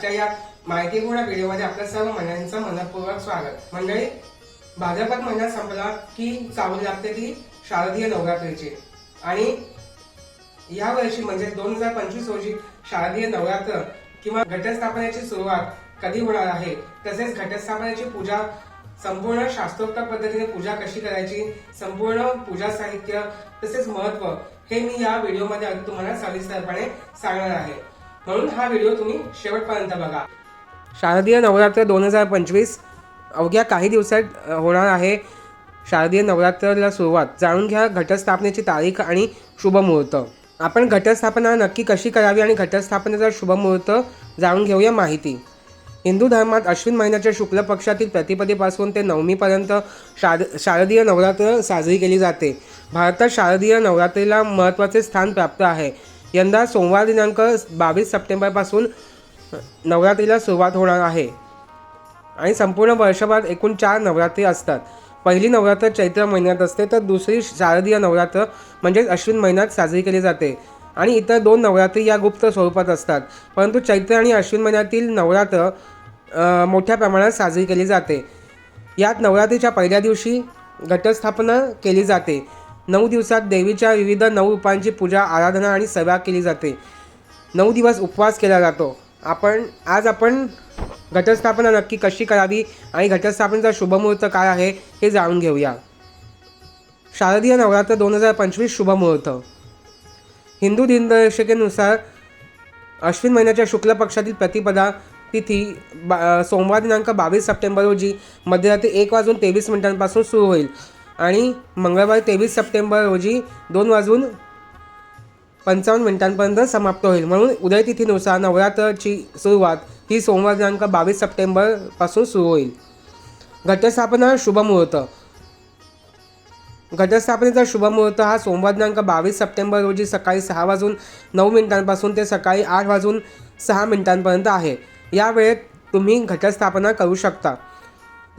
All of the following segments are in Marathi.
आजच्या या माहितीपूर्ण व्हिडिओमध्ये आपल्या सर्व मंडळींचं मनपूर्वक स्वागत. मंडळी भाजपात महिना संपला की चावल लागते ती शारदीय नवरात्रीची. आणि या वर्षी म्हणजे दोन हजार पंचवीस रोजी शारदीय नवरात्र किंवा घटस्थापनेची सुरुवात कधी होणार आहे? तसेच घटस्थापनेची पूजा संपूर्ण शास्त्रोक्त पद्धतीने पूजा कशी करायची? संपूर्ण पूजा साहित्य तसेच महत्त्व हे मी या व्हिडिओमध्ये अगदी तुम्हाला सविस्तरपणे सांगणार आहे. म्हणून हा व्हिडिओ तुम्ही शेवटपर्यंत बघा. शारदीय नवरात्र दोन हजार पंचवीस अवघ्या काही दिवसात होणार आहे. शारदीय नवरात्राला सुरुवात. जाणून घ्या घटस्थापनेची तारीख आणि शुभमुहूर्त. आपण घटस्थापना नक्की कशी करावी आणि घटस्थापनेचा शुभमुहूर्त जाणून घेऊया माहिती. हिंदू धर्मात अश्विन महिन्याच्या शुक्ल पक्षातील प्रतिपदेपासून ते नवमीपर्यंत शार शारदीय नवरात्र साजरी केली जाते. भारतात शारदीय नवरात्रीला महत्त्वाचे स्थान प्राप्त आहे. यंदा सोमवार दिनांक बावीस सप्टेंबरपासून नवरात्रीला सुरुवात होणार आहे. आणि संपूर्ण वर्षभरात एकूण चार नवरात्री असतात. पहिली नवरात्र चैत्र महिन्यात असते तर दुसरी शारदीय नवरात्र म्हणजेच अश्विन महिन्यात साजरी केली जाते. आणि इतर दोन नवरात्री या गुप्त स्वरूपात असतात. परंतु चैत्र आणि अश्विन महिन्यातील नवरात्र मोठ्या प्रमाणात साजरी केली जाते. यात नवरात्रीच्या पहिल्या दिवशी घटस्थापना केली जाते. नऊ दिवसात देवीच्या विविध नऊ रूपांची पूजा आराधना आणि सेवा केली जाते. नऊ दिवस उपवास केला जातो. आपण आज आपण घटस्थापना नक्की कशी करावी आणि घटस्थापनेचा शुभमुहूर्त काय आहे हे जाणून घेऊया. शारदीय नवरात्र दोन हजार पंचवीस शुभमुहूर्त हिंदू दिनदर्शिकेनुसार अश्विन महिन्याच्या शुक्ल पक्षातील प्रतिपदा तिथी बा सोमवार दिनांक बावीस सप्टेंबर रोजी मध्यरात्री एक वाजून तेवीस मिनिटांपासून सुरू होईल. आणि मंगळवारी तेवीस सप्टेंबर रोजी दोन वाजून पंचावन्न मिनिटांपर्यंत समाप्त होईल. म्हणून उदयतिथीनुसार नवरात्रची नवरात्राची सुरुवात ही सोमवार दिनांक बावीस सप्टेंबरपासून सुरू होईल. घटस्थापना शुभमुहूर्त घटस्थापनेचा शुभमुहूर्त हा सोमवार दिनांक बावीस सप्टेंबर रोजी सकाळी सहा वाजून नऊ मिनिटांपासून ते सकाळी आठ वाजून सहा मिनिटांपर्यंत आहे. या वेळेत तुम्ही घटस्थापना करू शकता.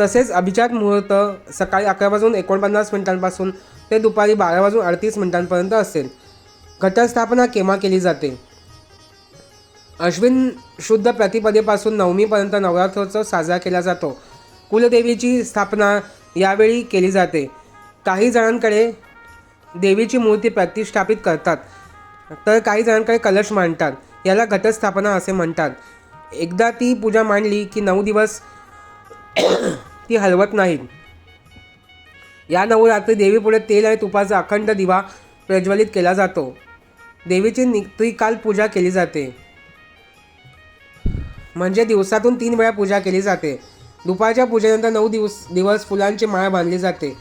तसेच अभिजात मुहूर्त सकाळी अकरा वाजून एकोणपन्नास मिनिटांपासून ते दुपारी बारा वाजून अडतीस मिनिटांपर्यंत असेल. घटस्थापना केव्हा केली जाते? अश्विन शुद्ध प्रतिपदेपासून नवमीपर्यंत नवरात्रोत्सव साजरा केला जातो. कुलदेवीची स्थापना यावेळी केली जाते. काही जणांकडे देवीची मूर्ती प्रतिष्ठापित करतात तर काही जणांकडे कलश मांडतात याला घटस्थापना असे म्हणतात. एकदा ती पूजा मांडली की नऊ दिवस ती हलवत नाहीत. या नवरात्री देवीपुढे तेल आणि तुपाचा अखंड दिवा प्रज्वलित केला जातो. देवीची नित्रिकाल पूजा केली जाते. म्हणजे दिवसातून तीन वेळा पूजा केली जाते. दुपारच्या पूजेनंतर नऊ दिवस दिवस फुलांची माळ बांधली जाते.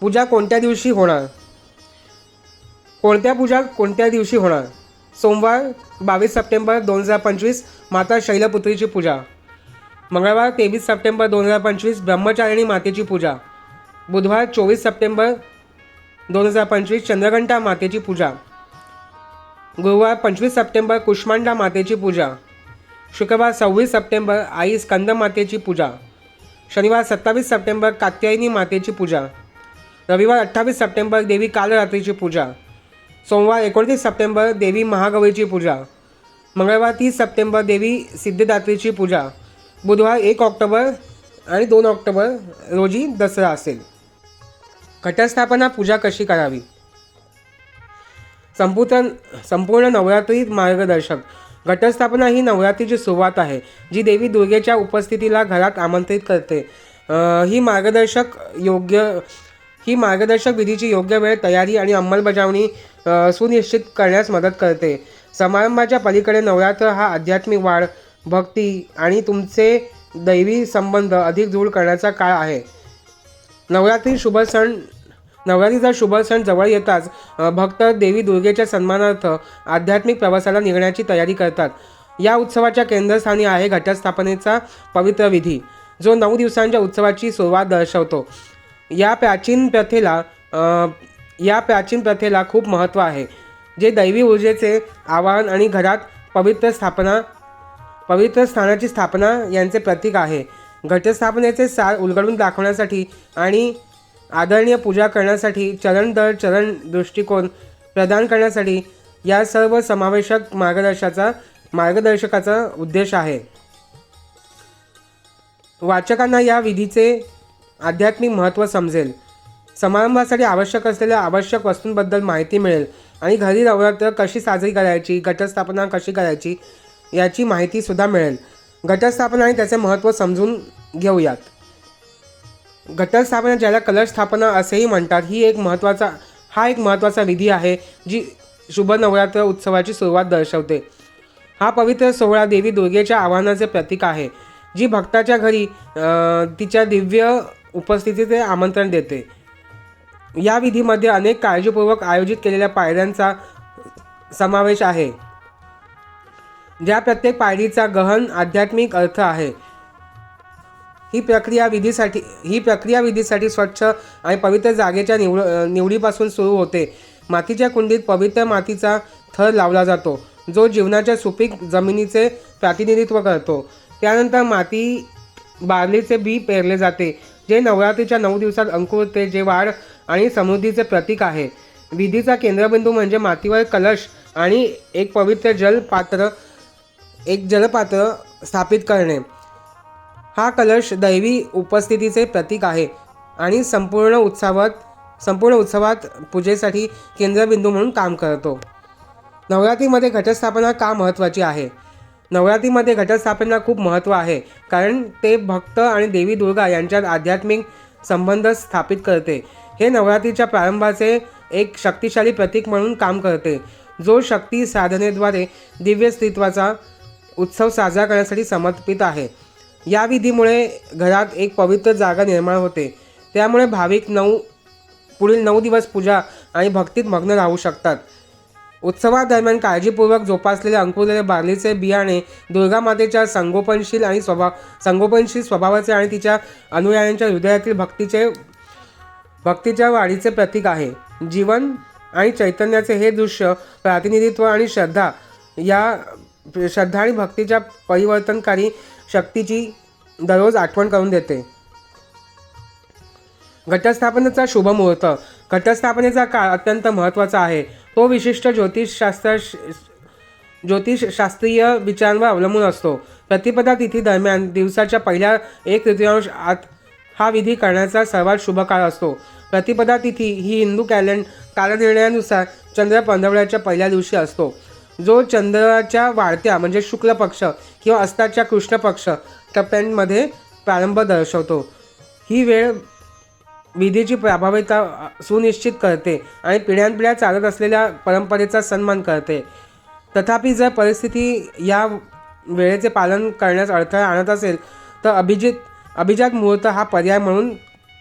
पूजा कोणत्या दिवशी होणार? कोणत्या पूजा कोणत्या दिवशी होणार? सोमवार बावीस सप्टेंबर दोन हजार पंचवीस माता शैलपुत्रीची पूजा. मंगळवार तेवीस सप्टेंबर दोन हजार पंचवीस ब्रह्मचारिणी मातेची पूजा. बुधवार चोवीस सप्टेंबर दोन हजार पंचवीस चंद्रघंटा मातेची पूजा. गुरुवार पंचवीस सप्टेंबर कुष्मांडा मातेची पूजा. शुक्रवार सव्वीस सप्टेंबर आई स्कंद मातेची पूजा. शनिवार सत्तावीस सप्टेंबर कात्यायनी मातेची पूजा. रविवार अठ्ठावीस सप्टेंबर देवी कालरात्रीची पूजा. सोमवार एकोणतीस सप्टेंबर देवी महागौरीची पूजा. मंगळवार तीस सप्टेंबर देवी सिद्धदात्रीची पूजा. बुधवार एक ऑक्टोबर आणि दोन ऑक्टोबर रोजी दसरा असेल. घटस्थापना पूजा कशी करावी? संपूर्ण संपूर्ण नवरात्रीत मार्गदर्शक. घटस्थापना ही नवरात्रीची सुरुवात आहे जी देवी दुर्गेच्या उपस्थितीला घरात आमंत्रित करते. ही मार्गदर्शक योग्य ही मार्गदर्शक विधीची योग्य वेळ तयारी आणि अंमलबजावणी सुनिश्चित करण्यास मदत करते. समारंभाच्या पलीकडे नवरात्र हा आध्यात्मिक वाढ भक्ती आणि तुमचे दैवी संबंध अधिक दृढ करण्याचा काळ आहे. नवरात्री शुभ सण नवरात्रीचा शुभ सण जवळ येताच भक्त देवी दुर्गेच्या सन्मानार्थ आध्यात्मिक प्रवासाला निघण्याची तयारी करतात. या उत्सवाच्या केंद्रस्थानी आहे घटस्थापनेचा पवित्र विधी जो नऊ दिवसांच्या उत्सवाची सुरुवात दर्शवतो. या प्राचीन प्रथेला या प्राचीन प्रथेला खूप महत्त्व आहे जे दैवी ऊर्जेचे आवाहन आणि घरात पवित्र स्थापना पवित्र स्थानाची स्थापना यांचे प्रतीक आहे. घटस्थापनेचे सार उलगडून दाखवण्यासाठी आणि आदरणीय पूजा करण्यासाठी चरण दर चरण दृष्टिकोन प्रदान करण्यासाठी या सर्व समावेशक मार्गदर्शाचा मार्गदर्शकाचा उद्देश आहे. वाचकांना या विधीचे आध्यात्मिक महत्त्व समजेल. समारंभासाठी आवश्यक असलेल्या आवश्यक वस्तूंबद्दल माहिती मिळेल आणि घरी नवरात्र कशी साजरी करायची घटस्थापना कशी करायची याची माहितीसुद्धा मिळेल. घटस्थापना आणि त्याचे महत्त्व समजून घेऊयात. घटस्थापना ज्याला कलश स्थापना असेही म्हणतात ही एक महत्त्वाचा हा एक महत्त्वाचा विधी आहे जी शुभ नवरात्र उत्सवाची सुरुवात दर्शवते. हा पवित्र सोहळा देवी दुर्गेच्या आव्हानाचे प्रतीक आहे जी भक्ताच्या घरी तिच्या दिव्य उपस्थितीचे आमंत्रण देते. या विधीमध्ये अनेक काळजीपूर्वक आयोजित केलेल्या पायऱ्यांचा समावेश आहे. ज्या प्रत्येक पायरीचा गहन आध्यात्मिक अर्थ आहे. ही प्रक्रिया विधीसाठी ही प्रक्रिया विधीसाठी स्वच्छ आणि पवित्र जागेच्या निवड निवडीपासून सुरू होते. मातीच्या कुंडीत पवित्र मातीचा थर लावला जातो जो जीवनाच्या सुपीक जमिनीचे प्रतिनिधित्व करतो. त्यानंतर माती बारलीचे बी पेरले जाते जे नवरात्रीच्या नऊ दिवसात अंकुरते जे वाढ आणि समृद्धीचे प्रतीक आहे. विधीचा केंद्रबिंदू म्हणजे मातीवर कलश आणि एक पवित्र जलपात्र एक जलपात्र स्थापित करणे. हा कलश दैवी उपस्थितीचे प्रतीक आहे आणि संपूर्ण उत्सवात संपूर्ण उत्सवात पूजेसाठी केंद्रबिंदू म्हणून काम करतो. नवरात्रीमध्ये घटस्थापना का महत्त्वाची आहे? नवरात्रीमध्ये घटस्थापना खूप महत्त्व आहे कारण ते भक्त आणि देवी दुर्गा यांच्यात आध्यात्मिक संबंध स्थापित करते. हे नवरात्रीच्या प्रारंभाचे एक शक्तिशाली प्रतीक म्हणून काम करते जो शक्ती साधनेद्वारे दिव्य अस्तित्वाचा उत्सव साजरा करण्यासाठी समर्पित आहे. या विधीमुळे घरात एक पवित्र जागा निर्माण होते. त्यामुळे भाविक नऊ पुढील नऊ दिवस पूजा आणि भक्तीत मग्न राहू शकतात. उत्सवादरम्यान काळजीपूर्वक जोपासलेले अंकुरलेले बार्लीचे बियाणे दुर्गा मातेच्या संगोपनशील आणि स्वभाव संगोपनशील स्वभावाचे आणि तिच्या अनुयायांच्या हृदयातील भक्तीचे भक्तीच्या वाढीचे प्रतीक आहे. जीवन आणि चैतन्याचे हे दृश्य प्रातिनिधित्व आणि श्रद्धा या श्रद्धा आणि भक्तीच्या परिवर्तनकारी शक्तीची दररोज आठवण करून देते. घटस्थापनेचा शुभ मुहूर्त. घटस्थापनेचा काळ अत्यंत महत्त्वाचा आहे. तो विशिष्ट ज्योतिषशास्त्र ज्योतिषशास्त्रीय विचारांवर अवलंबून असतो. प्रतिपदा तिथी दरम्यान दिवसाच्या पहिल्या एक तृतीयांश आत हा विधी करण्याचा सर्वात शुभ काळ असतो. प्रतिपदा तिथी ही हिंदू कॅलेंड कालनिर्णयानुसार चंद्र पंधरवड्याच्या पहिल्या दिवशी असतो. जो चंद्राच्या वाढत्या म्हणजे शुक्ल पक्ष किंवा अस्ताच्या कृष्ण पक्ष टप्प्यांमध्ये प्रारंभ दर्शवतो. ही वेळ विधीची प्रभाविता सुनिश्चित करते आणि पिढ्यानपिढ्या चालत असलेल्या परंपरेचा सन्मान करते. तथापि जर परिस्थिती या वेळेचे पालन करण्यास अडथळा आणत असेल तर अभिजित अभिजात मुहूर्त हा पर्याय म्हणून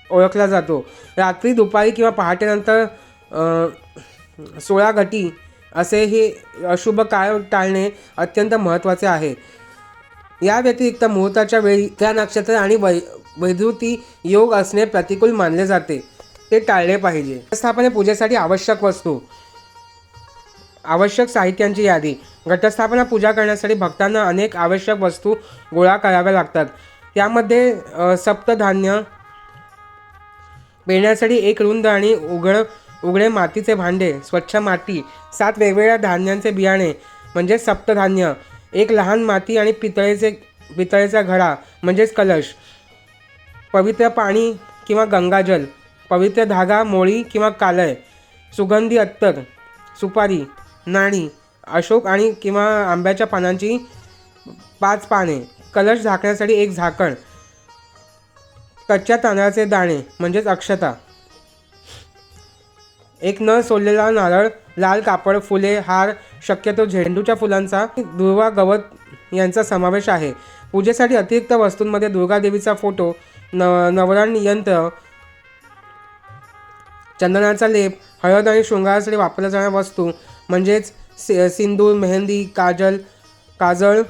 ओळखला जातो. रात्री दुपारी किंवा पहाटेनंतर सोळा घटी असे हे अशुभ काळ टाळणे अत्यंत महत्त्वाचे आहे. या व्यतिरिक्त मुहूर्ताच्या वेळी त्या नक्षत्र आणि वै वैद्युती योग असणे प्रतिकूल मानले जाते. ते टाळले पाहिजे. घटस्थापने पूजेसाठी आवश्यक वस्तू. आवश्यक साहित्यांची यादी. घटस्थापना पूजा करण्यासाठी भक्तांना अनेक आवश्यक वस्तू गोळा कराव्या लागतात. त्यामध्ये सप्तधान्य पेरण्यासाठी एक रुंद आणि उघड उघडे मातीचे भांडे स्वच्छ माती सात वेगवेगळ्या धान्यांचे बियाणे म्हणजे सप्तधान्य एक लहान माती आणि पितळेचे पितळेचा घडा म्हणजेच कलश पवित्र पाणी किंवा गंगाजल पवित्र धागा मोळी किंवा कालय सुगंधी अत्तर सुपारी नाणी अशोक आणि किंवा आंब्याच्या पानांची पाच पाने कलश झाकण्यासाठी एक झाकण कच्च्या तांदळाचे दाणे म्हणजेच अक्षता एक न सोललेला नारळ लाल कापड फुले हार शक्यतो झेंडूच्या फुलांचा दुर्वा गवत यांचा समावेश आहे. पूजेसाठी अतिरिक्त वस्तूंमध्ये दुर्गादेवीचा फोटो न नवरण यंत्र चंदनाचा लेप हळद आणि शृंगारासाठी वापरल्या जाणाऱ्या वस्तू म्हणजेच सि सिंदूर मेहंदी काजल काजळ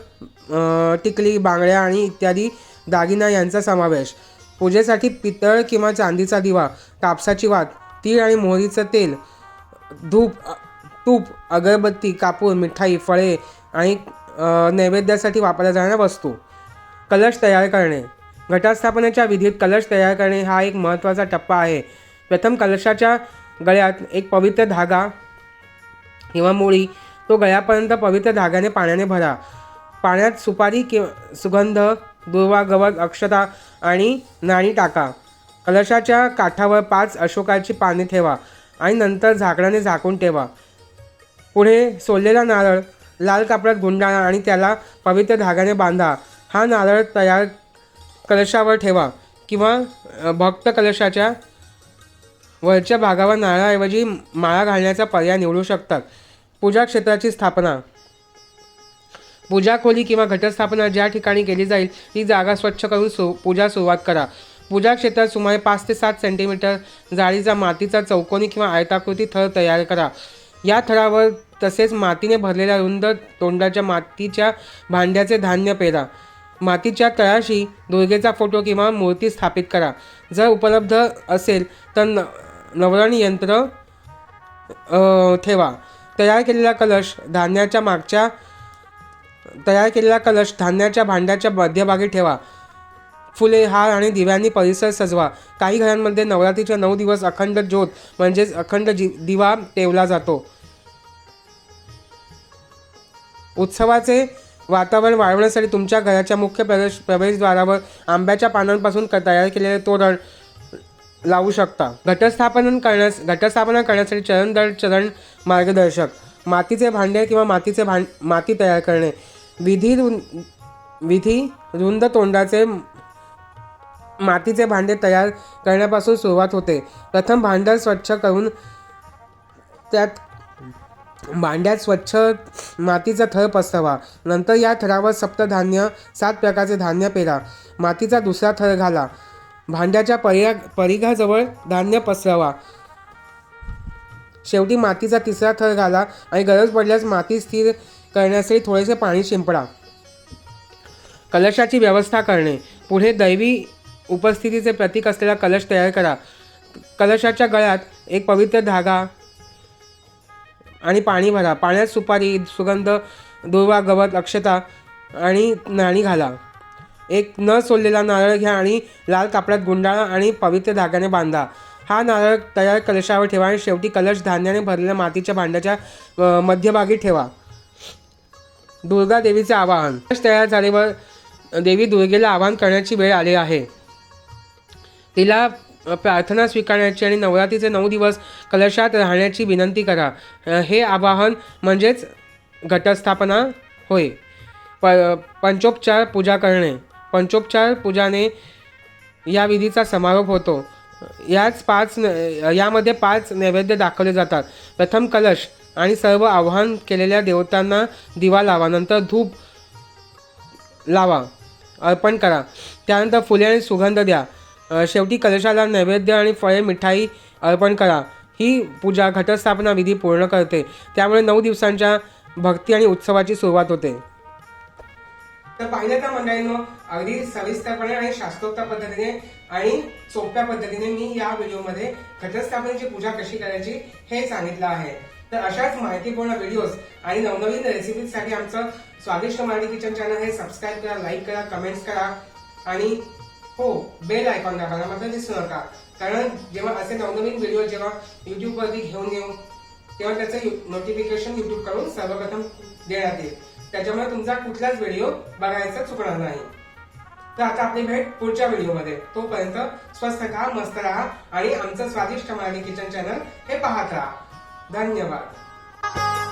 टिकली बांगड्या आणि इत्यादी दागिना यांचा समावेश. पूजेसाठी पितळ किंवा चांदीचा दिवा कापसाची वात तीळ आणि मोहरीचं तेल धूप तूप अगरबत्ती कापूर मिठाई फळे आणि नैवेद्यासाठी वापरल्या जाणाऱ्या वस्तू. कलश तयार करणे. घटस्थापनेच्या विधीत कलश तयार करणे हा एक महत्त्वाचा टप्पा आहे. प्रथम कलशाच्या गळ्यात एक पवित्र धागा किंवा मुळी तो गळ्यापर्यंत पवित्र धाग्याने पाण्याने भरा. पाण्यात सुपारी किंवा सुगंध दुर्वा गवत अक्षता आणि नाणी टाका. कलशाच्या काठावर पाच अशोकाची पाने ठेवा आणि नंतर झाकणाने झाकून ठेवा. पुढे सोललेला नारळ लाल कापडात गुंडाळा आणि त्याला पवित्र धाग्याने बांधा. हा नारळ तयार कलशावर ठेवा किंवा भक्त कलशाच्या वरच्या भागावर नारळाऐवजी माळा घालण्याचा पर्याय निवडू शकतात. पूजा क्षेत्राची स्थापना. पूजा खोली किंवा घटस्थापना ज्या ठिकाणी केली जाईल ती जागा स्वच्छ करून सु पूजा सुरुवात करा. पूजा क्षेत्रात सुमारे पाच ते सात सेंटीमीटर जाळीचा मातीचा चौकोनी किंवा आयताकृती थर तयार करा. या थरावर तसेच मातीने भरलेल्या रुंद तोंडाच्या मातीच्या भांड्याचे धान्य पेरा. मातीच्या तळाशी दुर्गेचा फोटो किंवा मूर्ती स्थापित करा. जर उपलब्ध असेल तर न नवरण यंत्र ठेवा. तयार केलेला कलश धान्याच्या मागच्या तयार केलेला कलश धान्याच्या भांड्याच्या मध्यभागी ठेवा. फुले हार आणि दिव्यांनी परिसर सजवा. काही घरांमध्ये नवरात्रीच्या नऊ दिवस अखंड ज्योत म्हणजेच अखंड जी दिवा ठेवला जातो. उत्सवाचे वातावरण वाढवण्यासाठी तुमच्या घराच्या मुख्य प्रवेश प्रवेशद्वारावर आंब्याच्या पानांपासून क- तयार केलेले तोरण लावू शकता. घटस्थापन करण्यास घटस्थापना करण्यासाठी चरण दर चरण मार्गदर्शक. मातीचे भांडे किंवा मातीचे भां माती तयार करणे. विधी रुं विधी रुंद तोंडाचे मातीचे भांडे तयार करण्यापासून सुरुवात होते. प्रथम भांडं स्वच्छ करून त्यात भांड्यात स्वच्छ मातीचा थर पसरवा. नंतर या थरावर सप्तधान्य सात प्रकारचे धान्य पेरा. मातीचा दुसरा थर घाला. भांड्याच्या परिया परिघाजवळ धान्य पसरवा. शेवटी मातीचा तिसरा थर घाला आणि गरज पडल्यास माती स्थिर करण्यासाठी थोडेसे पाणी शिंपडा. कलशाची व्यवस्था करणे. पुढे दैवी उपस्थितीचे प्रतीक असलेला कलश तयार करा. कलशाच्या गळ्यात एक पवित्र धागा आणि पाणी भरा. पाण्यात सुपारी सुगंध दुर्वा गवत अक्षता आणि नाणी घाला. एक न सोललेला नारळ घ्या आणि लाल कापडात गुंडाळा आणि पवित्र धाग्याने बांधा. हा नारळ तयार कलशावर ठेवा आणि शेवटी कलश धान्याने भरलेल्या मातीच्या भांड्याच्या मध्यभागी ठेवा. दुर्गा देवीचे आवाहन. कलश तयार झाल्यावर देवी दुर्गेला आवाहन करण्याची वेळ आली आहे. तिला प्रार्थना स्वीकारण्याची आणि नवरात्रीचे नऊ दिवस कलशात राहण्याची विनंती करा. हे आवाहन म्हणजेच घटस्थापना होय. प पंचोपचार पूजा करणे. पंचोपचार पूजाने या विधीचा समारोप होतो. याच पाच न- यामध्ये पाच नैवेद्य दाखवले जातात. प्रथम कलश आणि सर्व आवाहन केलेल्या देवतांना दिवा लावा नंतर धूप लावा अर्पण करा. त्यानंतर फुले आणि सुगंध द्या. शेवटी कलशाला नैवेद्य आणि फळे मिठाई अर्पण करा. ही पूजा घटस्थापना विधी पूर्ण करते. त्यामुळे नऊ दिवसांच्या भक्ती आणि उत्सवाची सुरुवात होते. तर पाहिलं तर मंडळींनो अगदी सविस्तरपणे आणि शास्त्रोक्त पद्धतीने आणि सोप्या पद्धतीने मी या व्हिडिओमध्ये घटस्थापनेची पूजा कशी करायची हे सांगितलं आहे. तर अशाच माहितीपूर्ण व्हिडिओज आणि नवनवीन रेसिपीजसाठी आमचं स्वादिष्ट मराठी किचन चॅनल हे सबस्क्राईब करा लाईक करा कमेंट्स करा आणि हो बेल आयकॉन दाबायला मात्र दिसू नका कारण जेव्हा असे नवनवीन व्हिडिओ जेव्हा युट्यूबवरती घेऊन येऊ तेव्हा त्याचं नोटिफिकेशन युट्यूबकडून सर्वप्रथम देण्यात येईल. त्याच्यामुळे तुमचा कुठलाच व्हिडिओ बघायचा चुकणार नाही. तर आता आपली भेट पुढच्या व्हिडिओमध्ये तोपर्यंत स्वस्त राहा मस्त राहा आणि आमचं स्वादिष्ट मराठी किचन चॅनल हे पाहत राहा. धन्यवाद.